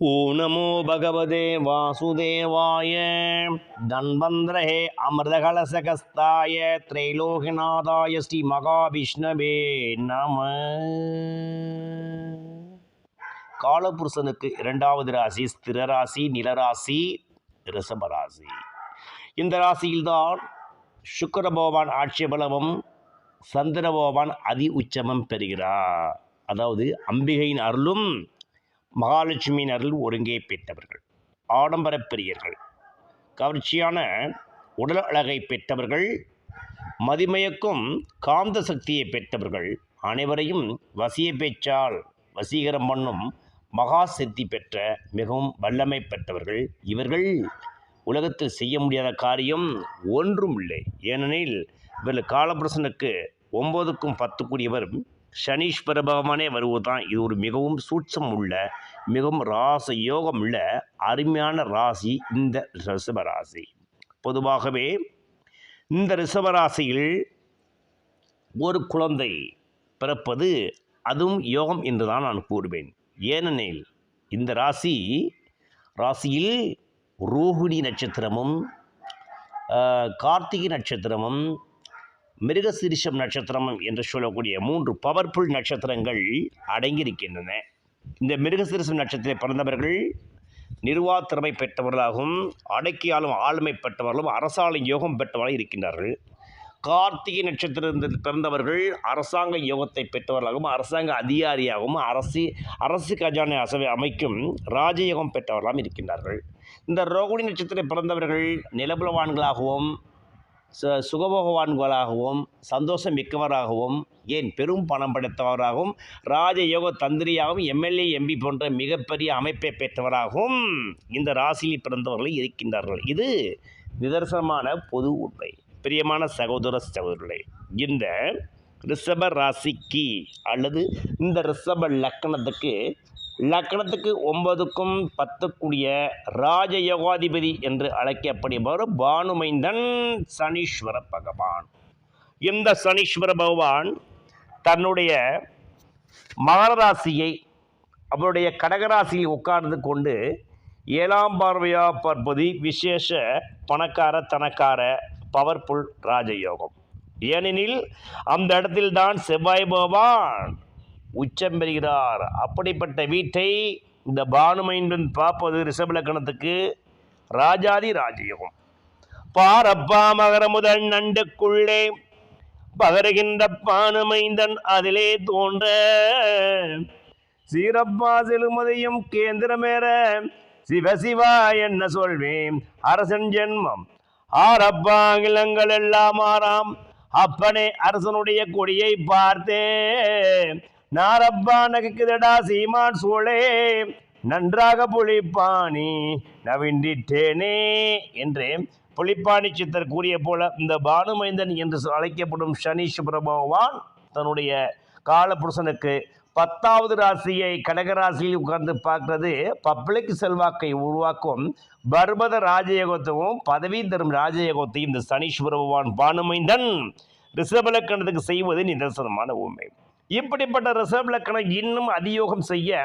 ஓ நமோ பகவதே வாசுதேவாய தன்வந்திரஹே அமிர்தகலசகஸ்தாய திரைலோகநாதாய ஸ்ரீ மகாவிஷ்ணவே நம காலபுருஷனுக்கு இரண்டாவது ராசி ஸ்திர ராசி நிலராசி ரிஷபராசி. இந்த ராசியில்தான் சுக்கர ஆட்சேபலமும் சந்திரபோவான் அதி உச்சமம் பெறுகிறார். அதாவது அம்பிகையின் அருளும் மகாலட்சுமியின் அருள் ஒருங்கே பெற்றவர்கள் ஆடம்பரப் பிரியர்கள். கவர்ச்சியான உடல் அழகை பெற்றவர்கள் மதிமயக்கும் காந்த சக்தியை பெற்றவர்கள். அனைவரையும் வசிய பேச்சால் வசீகரம் பண்ணும் மகா சித்தி பெற்ற மிகவும் வல்லமை பெற்றவர்கள் இவர்கள். உலகத்தில் செய்ய முடியாத காரியம் ஒன்றும் இல்லை. ஏனெனில் இவர்கள் காலபுருஷனுக்கு ஒம்பதுக்கும் பத்துக்குரியவர் சனீஸ்வர பகவானே வருவதுதான். இது ஒரு மிகவும் சூட்சம் உள்ள மிகவும் ராச யோகம் உள்ள அருமையான ராசி இந்த ரிஷபராசி. பொதுவாகவே இந்த ரிஷபராசியில் ஒரு குழந்தை பிறப்பது அதுவும் யோகம் என்று தான் நான் கூறுவேன். ஏனெனில் இந்த ராசி ராசியில் ரோஹிணி நட்சத்திரமும் கார்த்திகை நட்சத்திரமும் மிருகசிரிஷம் நட்சத்திரம் என்று சொல்லக்கூடிய மூன்று பவர்ஃபுல் நட்சத்திரங்கள் அடங்கியிருக்கின்றன. இந்த மிருகசிரிஷம் நட்சத்திரத்தில் பிறந்தவர்கள் நிர்வாகத்திறமை பெற்றவர்களாகவும் அடக்கியாலும் ஆளுமை பெற்றவர்களும் அரசாலும் யோகம் பெற்றவர்களாக இருக்கின்றார்கள். கார்த்திகை நட்சத்திரத்தில் பிறந்தவர்கள் அரசாங்க யோகத்தை பெற்றவர்களாகவும் அரசாங்க அதிகாரியாகவும் அரசு அரசு கஜானை அசவை அமைக்கும் ராஜயோகம் பெற்றவர்களாகவும் இருக்கின்றார்கள். இந்த ரோகிணி நட்சத்திரம் பிறந்தவர்கள் நிலபுலவான்களாகவும் சுகபோகவான்களாகவும் சந்தோஷம் மிக்கவராகவும் ஏன் பெரும் பணம் படைத்தவராகவும் ராஜயோக தந்திரியாகவும் எம்எல்ஏ எம்பி போன்ற மிகப்பெரிய அமைப்பை பெற்றவராகவும் இந்த ராசியில் பிறந்தவர்கள் இருக்கின்றார்கள். இது நிதர்சனமான பொது உண்மை. பிரியமான சகோதர சகோதரர்களே இந்த ரிஷப ராசிக்கு அல்லது இந்த ரிஷப லக்கணத்துக்கு லக்கணத்துக்கு ஒன்பதுக்கும் பத்துக்குரிய ராஜயோகாதிபதி என்று அழைக்கப்படுபவர் பானுமைந்தன் சனீஸ்வர பகவான். இந்த சனீஸ்வர பகவான் தன்னுடைய மகரராசியை அவருடைய கடகராசியை உட்கார்ந்து கொண்டு ஏழாம் பார்வையாக பார்ப்பது விசேஷ பணக்கார தனக்கார பவர்ஃபுல் ராஜயோகம். ஏனெனில் அந்த இடத்தில்தான் செவ்வாய் பகவான் உச்சம் பெறுகிறார். அப்படிப்பட்ட வீட்டை இந்த பானுமைந்தன் பார்ப்பது ரிஷபலக்கணத்துக்கு ராஜாதி ராஜயோகம். பாரப்பா மகர முதல் நண்டுக்குள்ளே பகருகின்ற பானுமைந்தன் அதிலே தோன்ற சீரப்பா செலுமதியும் கேந்திரமேற சிவசிவா என்ன சொல்வேன்? அரசன் ஜென்மம். ஆரப்பா இளங்கள் எல்லாம் ஆறாம். அப்பனே அரசனுடைய கொடியை பார்த்தே நாரப்பா நகைக்குதடா சீமான் சோழே நன்றாக புலிப்பாணி நவிண்டிட்டேனே என்று புலிப்பாணி சித்தர் கூறிய போல இந்த பானுமைந்தன் என்று அழைக்கப்படும் சனீஷ் பகவான் தன்னுடைய காலபுருஷனுக்கு பத்தாவது ராசியை கடகராசியில் உட்கார்ந்து பார்க்கறது. பப்ளிக் செல்வாக்கை உருவாக்கும் பர்மத ராஜயோகத்தையும் பதவி தரும் ராஜயோகத்தையும் இந்த சனீஸ்வர பகவான் பானுமைந்தன் ரிஷபலக்கணத்துக்கு செய்வது நிதர்சனமான உண்மை. இப்படிப்பட்ட ரிசர்வ் லக்கணம் இன்னும் அதியோகம் செய்ய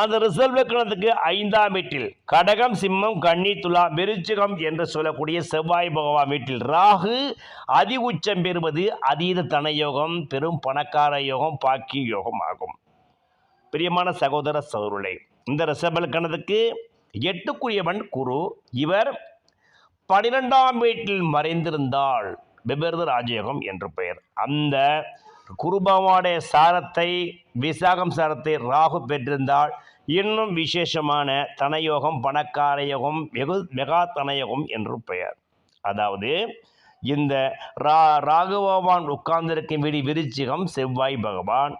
அந்த ரிசர்வ் லக்கணத்துக்கு ஐந்தாம் வீட்டில் கடகம் சிம்மம் கன்னி துலா விருச்சிகம் என்று சொல்லக்கூடிய செவ்வாய் பகவான் வீட்டில் ராகு அதி உச்சம் பெறுவது அதீத தனயோகம் பெரும் பணக்கார யோகம் பாக்கிய யோகம் ஆகும். பிரியமான சகோதர சகோதரர்களே இந்த ரிசர்வ் லக்கணத்துக்கு எட்டுக்குரியவன் குரு. இவர் பனிரெண்டாம் வீட்டில் மறைந்திருந்தால் விபரீத ராஜயோகம் என்று பெயர். அந்த குருபவானுடைய சாரத்தை விசாகம் சாரத்தை ராகு பெற்றிருந்தால் இன்னும் விசேஷமான தனயோகம் பணக்கார யோகம் வெகு மெகா தனயோகம் என்று பெயர். அதாவது இந்த ரா ராகு பகவான் உட்கார்ந்திருக்கும் வீடு விருச்சிகம் செவ்வாய் பகவான்.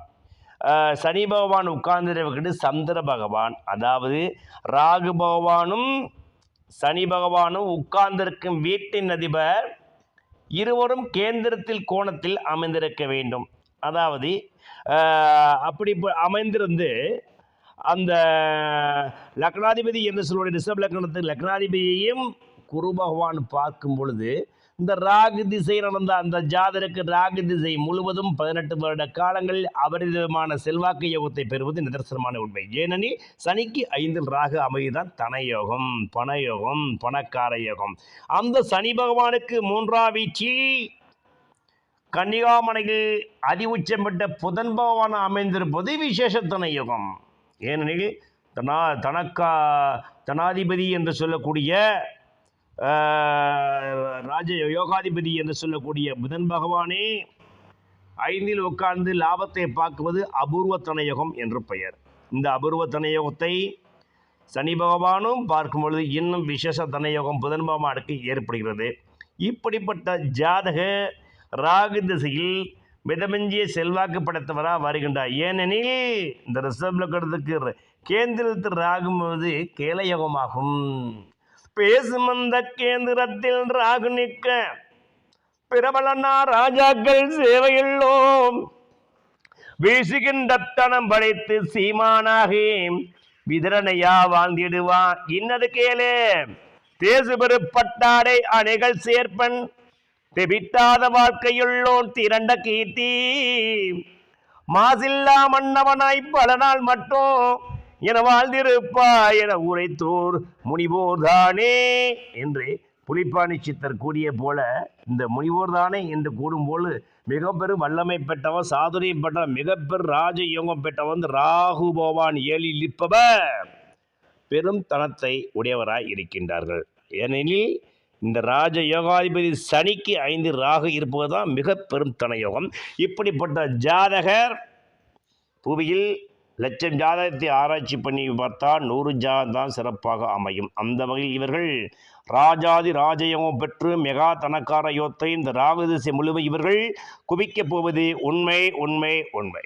சனி பகவான் உட்கார்ந்திருக்கிறது சந்திர பகவான். அதாவது ராகு பகவானும் சனி பகவானும் உட்கார்ந்திருக்கும் வீட்டின் அதிபர் இருவரும் கேந்திரத்தில் கோணத்தில் அமைந்திருக்க வேண்டும். அதாவது அப்படி அமைந்திருந்து அந்த லக்னாதிபதி என்று சொல்லுடைய ரிஷப் லக்னத்துக்கு லக்னாதிபதியையும் குரு பகவான் பார்க்கும் பொழுது இந்த ராகு திசை நடந்த அந்த ஜாதருக்கு ராகு திசை முழுவதும் பதினெட்டு வருட காலங்களில் அபரிதமான செல்வாக்கு யோகத்தை பெறுவது நிதர்சனமான உண்மை. ஏனெனில் சனிக்கு ஐந்தில் ராகு அமைதிதான் தனயோகம் பணயோகம் பணக்கார யோகம் அந்த சனி பகவானுக்கு மூன்றாம் வீச்சில் கன்னிகாமனையில் அதி உச்சம் பெற்ற புதன் பகவான் அமைந்திருப்பது விசேஷத்தன யுகம். ஏனெனில் தனா தனக்கா தனாதிபதி என்று சொல்லக்கூடிய ராஜ யோகாதிபதி என்று சொல்லக்கூடிய புதன் பகவானே ஐந்தில் உட்கார்ந்து லாபத்தை பார்க்குவது அபூர்வ தனயோகம் என்று பெயர். இந்த அபூர்வ தனயோகத்தை சனி பகவானும் பார்க்கும் பொழுது இன்னும் விசேஷ தனயோகம் புதன் பகவானுக்கு ஏற்படுகிறது. இப்படிப்பட்ட ஜாதக ராகு திசையில் மிதமிஞ்சிய செல்வாக்கு படைத்தவராக வருகின்றார். ஏனெனில் இந்த ரிஷப் லக்கணத்துக்கு கேந்திரத்தில் ராகும்போது கேலயோகமாகும் பேசும் அந்த கேந்திரத்தில் ராகு நிற்க பிரபலனா ராஜாக்கள் சேவையுள்ளோம். வீசுகின்ற தனம் படைத்து சீமானாகி விதரணையா வாழ்ந்திடுவான். இன்னது கேளு தேசு பெருப்பட்டாடை அணைகள் சேர்ப்பன். தெபிட்டாத வாழ்க்கையுள்ளோன் திரண்ட கீர்த்தி. மாசில்லா மன்னவனாய் பல நாள் மட்டும் என வாழ்ந்திருப்பா என உரைத்தோர் முனிவோர் தானே என்று புலிப்பாணி சித்தர் கூறிய போல இந்த முனிவோர் தானே என்று கூடும்போது மிக பெரும் வல்லமை பெற்றவன் சாதுரியம் பெற்றவன் மிக பெரும் ராஜ யோகம் பெற்றவன் ராகு பகவான் ஏழில் இருப்பவர் பெரும் தனத்தை உடையவராய் இருக்கின்றார்கள். ஏனெனில் இந்த ராஜ யோகாதிபதி சனிக்கு ஐந்து ராகு இருப்பதுதான் மிக பெரும் தனயோகம். இப்படிப்பட்ட ஜாதகர் புவியில் லட்சம் ஜாதகத்தை ஆராய்ச்சி பண்ணி பார்த்தால் நூறு ஜாதகம் தான் சிறப்பாக அமையும். அந்த வகையில் இவர்கள் ராஜாதி ராஜயோகம் பெற்று மெகா தனக்கார யோத்தை இந்த ராகு திசை முழுவதும் இவர்கள் குவிக்கப் போவது உண்மை உண்மை உண்மை.